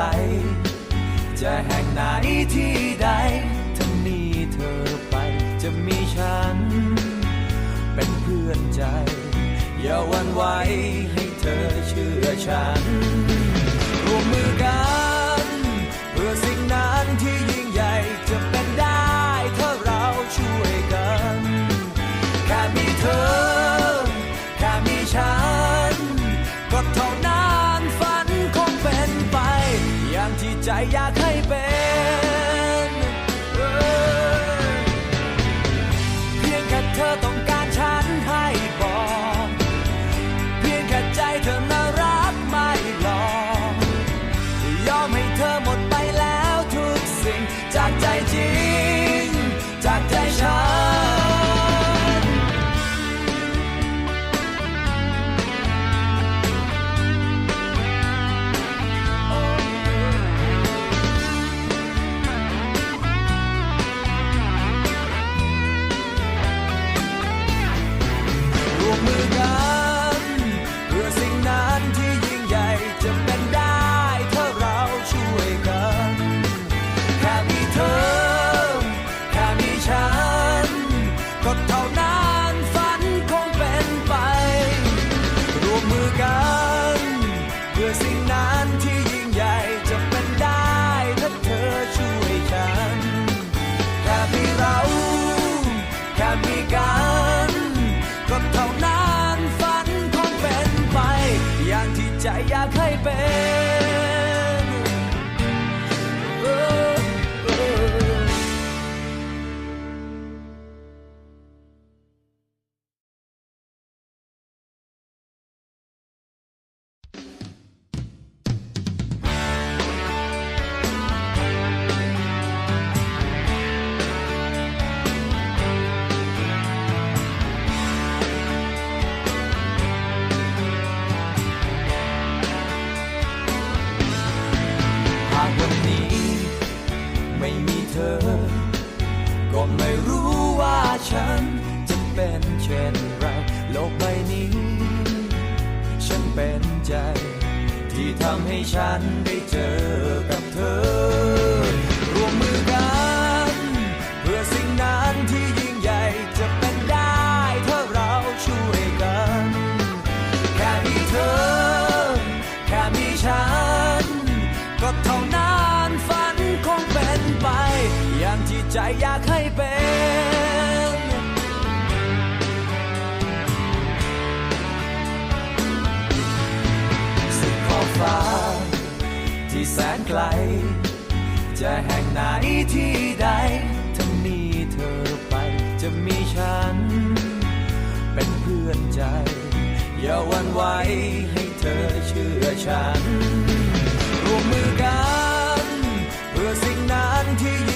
ล จะแห่งไหนที่ใดถ้ามีเธอไปจะมีฉัน เป็นเพื่อนใจ อย่าวันไหวให้เธอเชื่อฉัน ล จะแห่งไหนที่ใดถ้ามีเธอไปจะมีฉัน เป็นเพื่อนใจ อย่าวันไหวให้เธอเชื่อฉัน ร่วมมือกัน เพื่อสิ่งนั้นที่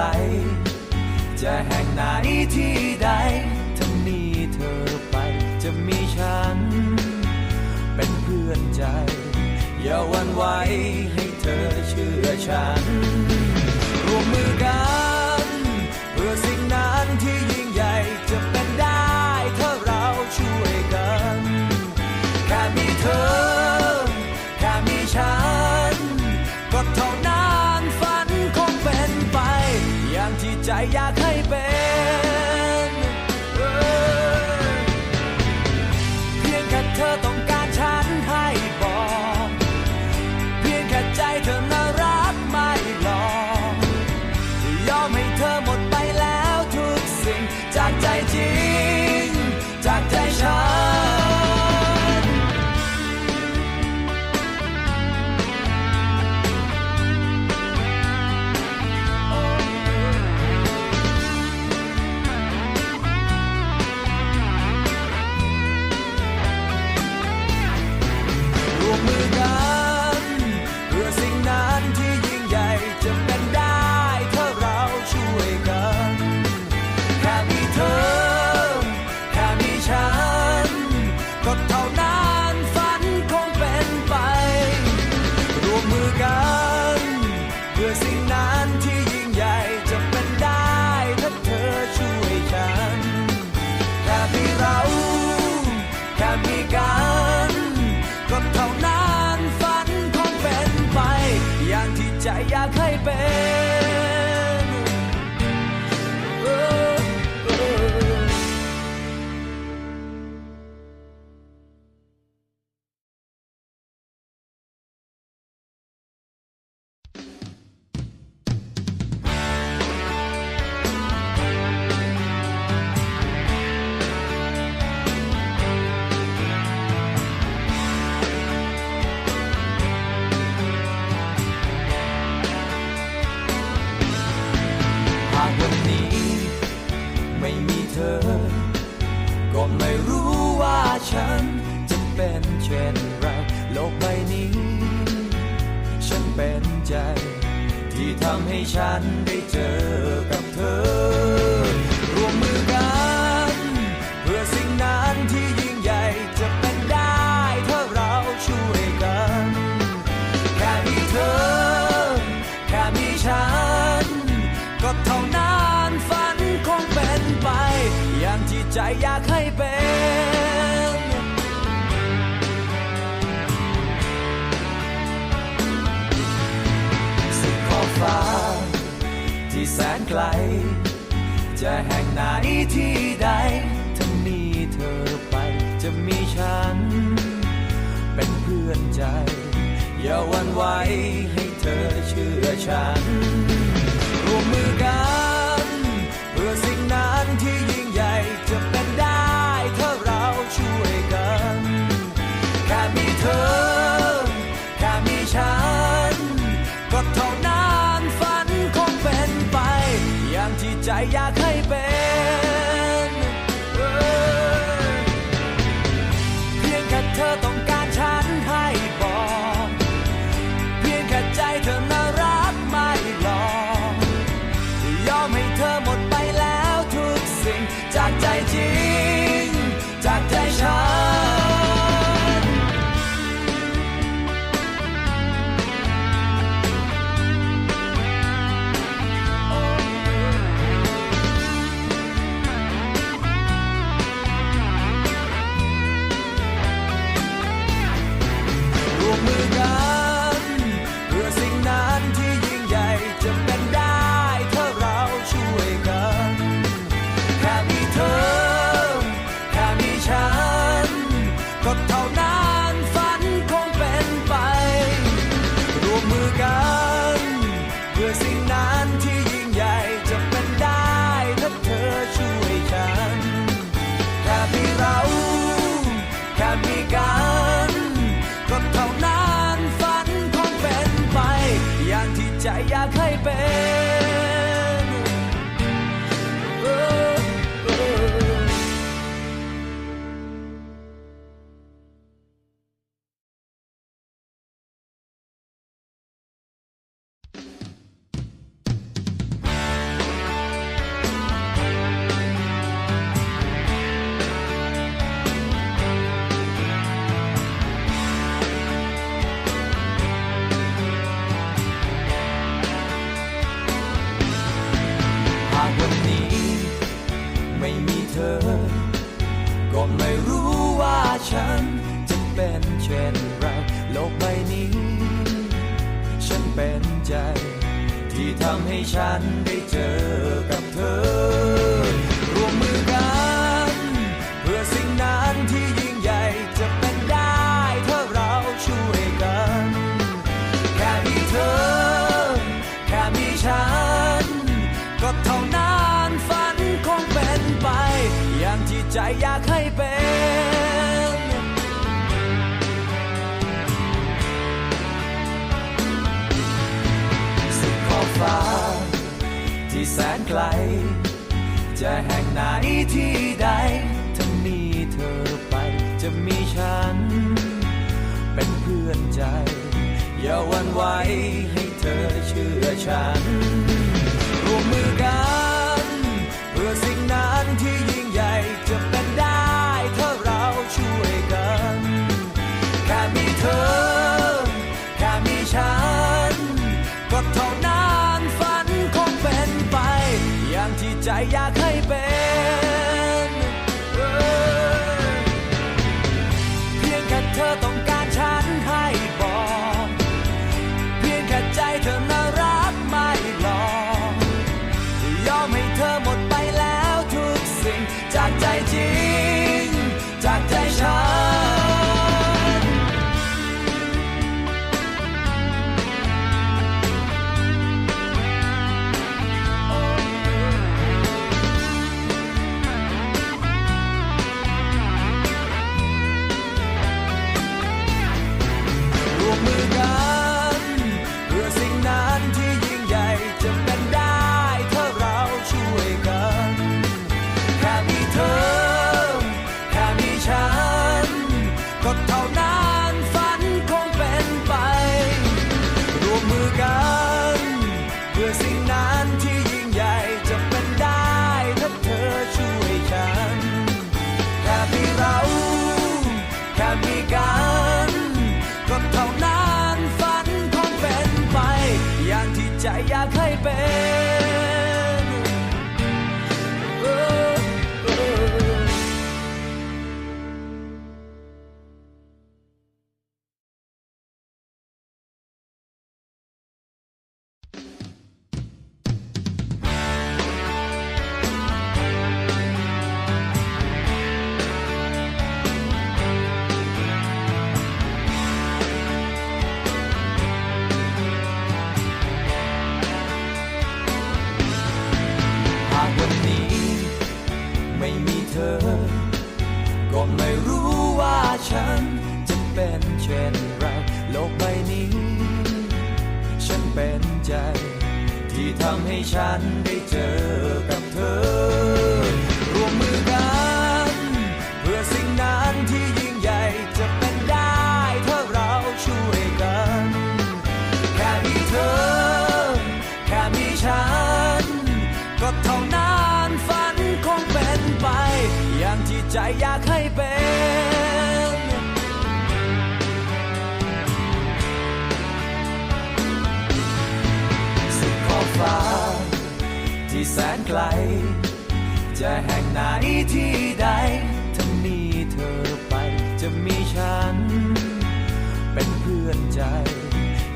ล จะแห่งไหนที่ใดถ้ามีเธอไปจะมีฉัน เป็นเพื่อนใจ อย่าวันไหว ไกล จะแห่งไหนที่ใด ถ้ามีเธอไปจะมีฉัน เป็นเพื่อนใจ อย่าวันไหวให้เธอเชื่อฉัน ไกล จะแห่งไหนที่ใด ถ้ามีเธอไป จะมีฉัน เป็นเพื่อนใจ อย่าวันไหวให้เธอเชื่อฉัน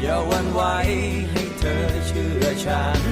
อย่าวันไหวให้เธอเชื่อฉัน